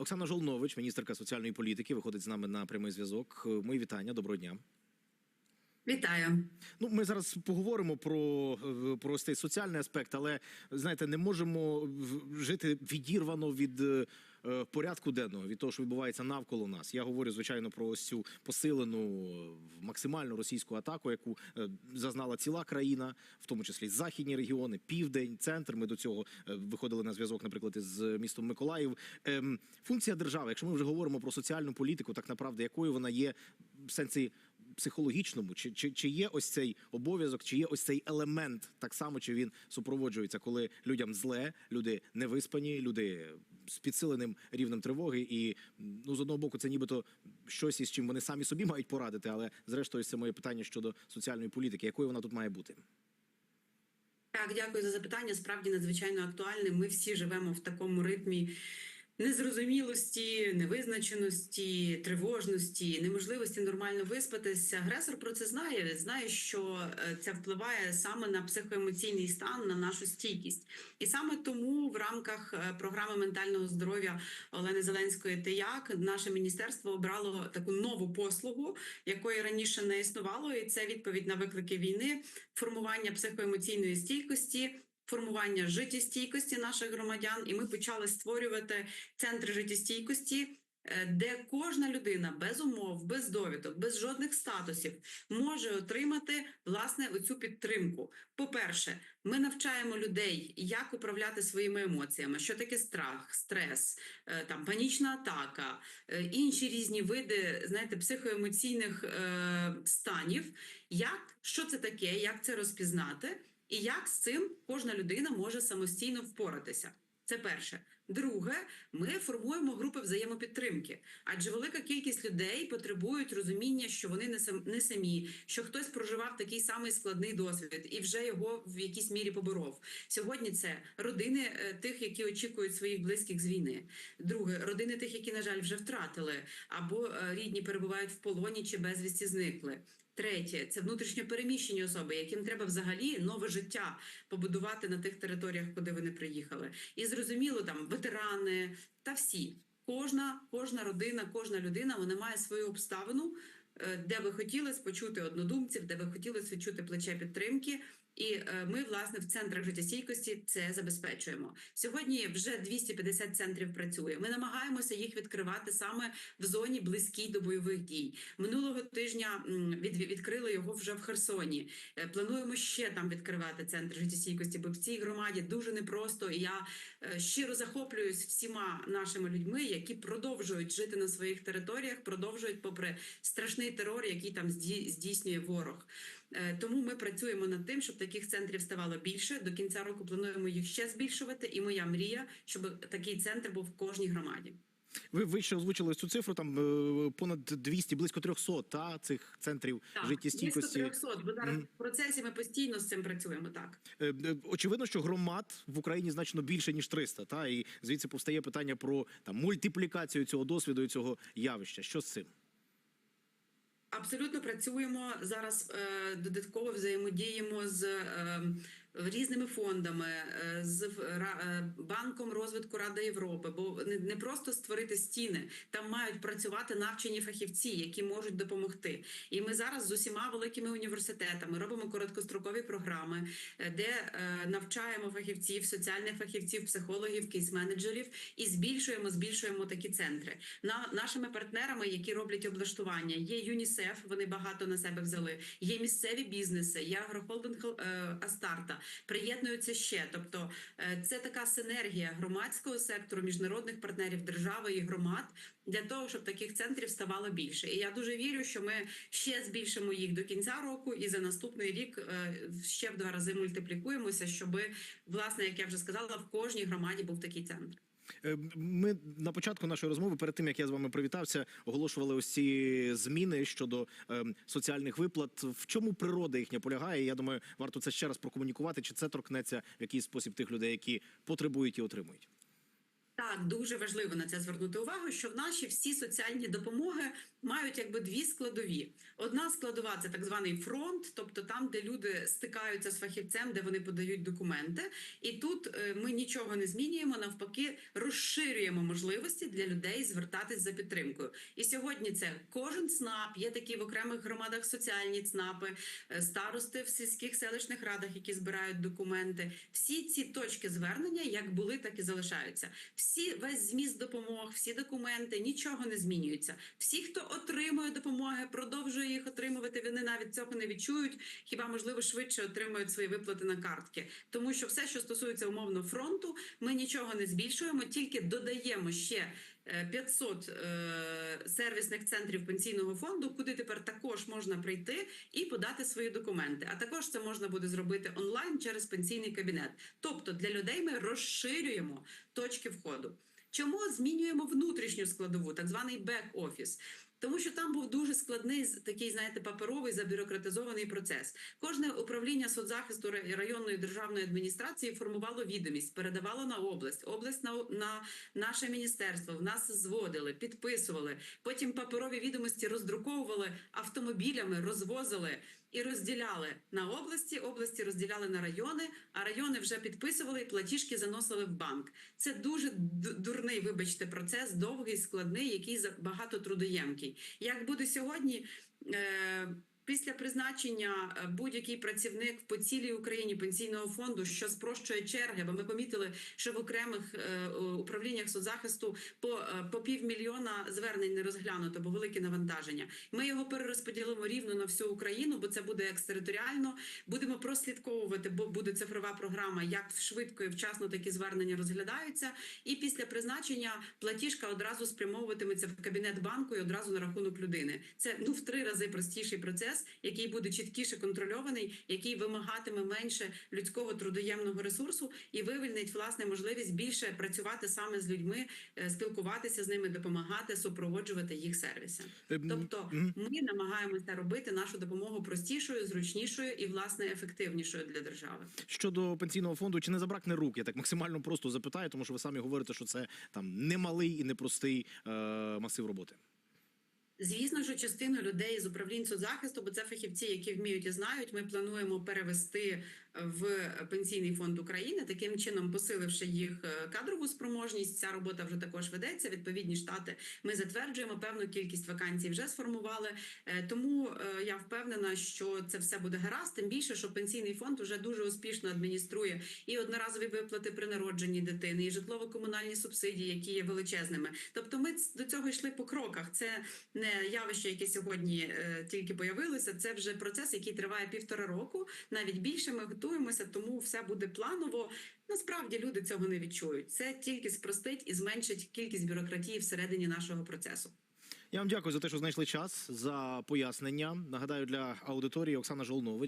Оксана Жолнович, міністерка соціальної політики, виходить з нами на прямий зв'язок. Мої вітання, доброго дня. Вітаю. Ну, ми зараз поговоримо про, е, про цей соціальний аспект, але знаєте, не можемо жити відірвано від е, порядку денного, від того, що відбувається навколо нас. Я говорю, звичайно, про ось цю посилену е, максимальну російську атаку, яку е, зазнала ціла країна, в тому числі західні регіони, південь, центр. Ми до цього е, виходили на зв'язок, наприклад, із містом Миколаїв. Ем, Функція держави, якщо ми вже говоримо про соціальну політику, так направду, якою вона є в сенсі психологічному, чи, чи, чи є ось цей обов'язок, чи є ось цей елемент, так само чи він супроводжується, коли людям зле, люди невиспані, люди з підсиленим рівнем тривоги, і ну з одного боку, це нібито щось із чим вони самі собі мають порадити, але зрештою це моє питання щодо соціальної політики, якою вона тут має бути. Так, дякую за запитання. Справді надзвичайно актуальне. Ми всі живемо в такому ритмі незрозумілості, невизначеності, тривожності, неможливості нормально виспатися. Агресор про це знає. Знає, що е, це впливає саме на психоемоційний стан, на нашу стійкість. І саме тому в рамках е, програми ментального здоров'я Олени Зеленської ТЕЯК наше міністерство обрало таку нову послугу, якої раніше не існувало, і це відповідь на виклики війни, формування психоемоційної стійкості. Формування життєстійкості наших громадян, і ми почали створювати центри життєстійкості, е, де кожна людина без умов, без довідок, без жодних статусів може отримати власне оцю підтримку. По-перше, ми навчаємо людей, як управляти своїми емоціями, що таке страх, стрес, е, там панічна атака, е, інші різні види, знаєте, психоемоційних станів. Як що це таке, як це розпізнати? І як з цим кожна людина може самостійно впоратися? Це перше. Друге, ми формуємо групи взаємопідтримки, адже велика кількість людей потребують розуміння, що вони не сам- не самі, що хтось проживав такий самий складний досвід і вже його в якійсь мірі поборов. Сьогодні це родини е, тих, які очікують своїх близьких з війни. Друге, родини тих, які на жаль вже втратили, або е, рідні перебувають в полоні чи безвісті зникли. Третє це внутрішньо переміщені особи, яким треба взагалі нове життя побудувати на тих територіях, куди вони приїхали. І зрозуміло, там ветерани та всі. Кожна, кожна родина, кожна людина вона має свою обставину, е, де ви хотіли почути однодумців, де ви хотіли відчути плече підтримки. І е, ми, власне, в центрах життєстійкості це забезпечуємо. Сьогодні вже 250 центрів працює. Ми намагаємося їх відкривати саме в зоні близькій до бойових дій. Минулого тижня відкрили його вже в Херсоні. Е, Плануємо ще там відкривати центр життєстійкості, бо в цій громаді дуже непросто. І я е, щиро захоплююсь всіма нашими людьми, які продовжують жити на своїх територіях, продовжують попри страшний терор, який там здійснює ворог. Тому ми працюємо над тим, щоб таких центрів ставало більше. До кінця року плануємо їх ще збільшувати. І моя мрія, щоб такий центр був в кожній громаді. Ви, ви ще озвучили цю цифру, там е, понад 200, близько 300 та, цих центрів життєстійкості. близько 300, бо зараз в процесі ми постійно з цим працюємо. Так. Е, е, Очевидно, що громад в Україні значно більше ніж 300, та і звідси повстає питання про там мультиплікацію цього досвіду і цього явища. Що з цим? Абсолютно працюємо зараз. Е, додатково взаємодіємо з е, різними фондами, е, з е, банком розвитку Ради Європи. Бо не, просто створити стіни, там мають працювати навчені фахівці, які можуть допомогти. І ми зараз з усіма великими університетами робимо короткострокові програми, е, де навчаємо фахівців, соціальних фахівців, психологів, кейс-менеджерів і збільшуємо, збільшуємо такі центри. На нашими партнерами, які роблять облаштування, є ЮНІСЕФ. Вони багато на себе взяли. Є місцеві бізнеси, є агрохолдинг Астарта. Приєднуються ще. Тобто, е, це така синергія громадського сектору, міжнародних партнерів, держави і громад для того, щоб таких центрів ставало більше. І я дуже вірю, що ми ще збільшимо їх до кінця року, і за наступний рік е, ще в два рази мультиплікуємося, щоб власне, як я вже сказала, в кожній громаді був такий центр. Е, Ми на початку нашої розмови, перед тим як я з вами привітався, оголошували ось ці зміни щодо е, соціальних виплат. В чому природа їхня полягає? Я думаю, варто це ще раз прокомунікувати. Чи це торкнеться в якийсь спосіб тих людей, які потребують і отримують? Так, дуже важливо на це звернути увагу, що в наші всі соціальні допомоги мають якби дві складові. Одна складова це так званий фронт, тобто там, де люди стикаються з фахівцем, де вони подають документи. І тут е, ми нічого не змінюємо, навпаки, розширюємо можливості для людей звертатись за підтримкою. І сьогодні це кожен ЦНАП, є такі в окремих громадах соціальні ЦНАПи, е, старости в сільських селищних радах, які збирають документи. Всі ці точки звернення як були, так і залишаються. Всі весь зміст допомог, всі документи, нічого не змінюється. Всі, хто отримує допомоги, продовжує їх отримувати. Вони навіть цього не відчують. Хіба можливо швидше отримують свої виплати на картки, тому що все, що стосується умовно фронту, ми нічого не збільшуємо, тільки додаємо ще. Е, 500 е, сервісних центрів пенсійного фонду, куди тепер також можна прийти і подати свої документи. А також це можна буде зробити онлайн через пенсійний кабінет. Тобто для людей ми розширюємо точки входу. Чому змінюємо внутрішню складову, так званий бек-офіс? Тому що там був дуже складний такий, знаєте, паперовий забюрократизований процес. Кожне управління соцзахисту районної державної адміністрації формувало відомість, передавало на область, область на, на наше міністерство. В нас зводили, підписували. Потім паперові відомості роздруковували автомобілями, розвозили і розділяли на області. Області розділяли на райони, а райони вже підписували і платіжки заносили в банк. Це дуже дурний, вибачте, процес, довгий, складний, який багато трудоємкий. Як буде сьогодні? Е- Після призначення е, будь-який працівник по цілій Україні пенсійного фонду, що спрощує черги, бо ми помітили, що в окремих е, управліннях соцзахисту по, е, по півмільйона звернень не розглянуто, бо велике навантаження. Ми його перерозподілимо рівно на всю Україну, бо це буде екстериторіально. Будемо прослідковувати, бо буде цифрова програма, як швидко і вчасно такі звернення розглядаються. І після призначення платіжка одразу спрямовуватиметься в кабінет банку і одразу на рахунок людини. Це ну в три рази простіший процес, який буде чіткіше контрольований, який вимагатиме менше людського трудоємного ресурсу і вивільнить власне можливість більше працювати саме з людьми, е, спілкуватися з ними, допомагати, супроводжувати їх сервіси. Ем, Тобто ми намагаємося робити нашу допомогу простішою, зручнішою і власне ефективнішою для держави. Щодо пенсійного фонду, чи не забракне рук? Я так максимально просто запитаю, тому що ви самі говорите, що це там немалий і непростий е, масив роботи. Звісно, що частину людей з управлінь соцзахисту, бо це фахівці, які вміють і знають. Ми плануємо перевести в пенсійний фонд України, таким чином посиливши їх е, кадрову спроможність. Ця робота вже також ведеться. Відповідні штати ми затверджуємо певну кількість вакансій. Вже сформували. Е, Тому е, я впевнена, що це все буде гаразд. Тим більше, що пенсійний фонд вже дуже успішно адмініструє і одноразові виплати при народженні дитини, і житлово-комунальні субсидії, які є величезними. Тобто, ми до цього йшли по кроках. Це не явище, яке сьогодні е, тільки появилося. Це вже процес, який триває півтора року, навіть більше. Ми готуємося, тому все буде планово. Насправді люди цього не відчують. Це тільки спростить і зменшить кількість бюрократії всередині нашого процесу. Я вам дякую за те, що знайшли час за пояснення. Нагадаю для аудиторії Оксана Жолнович.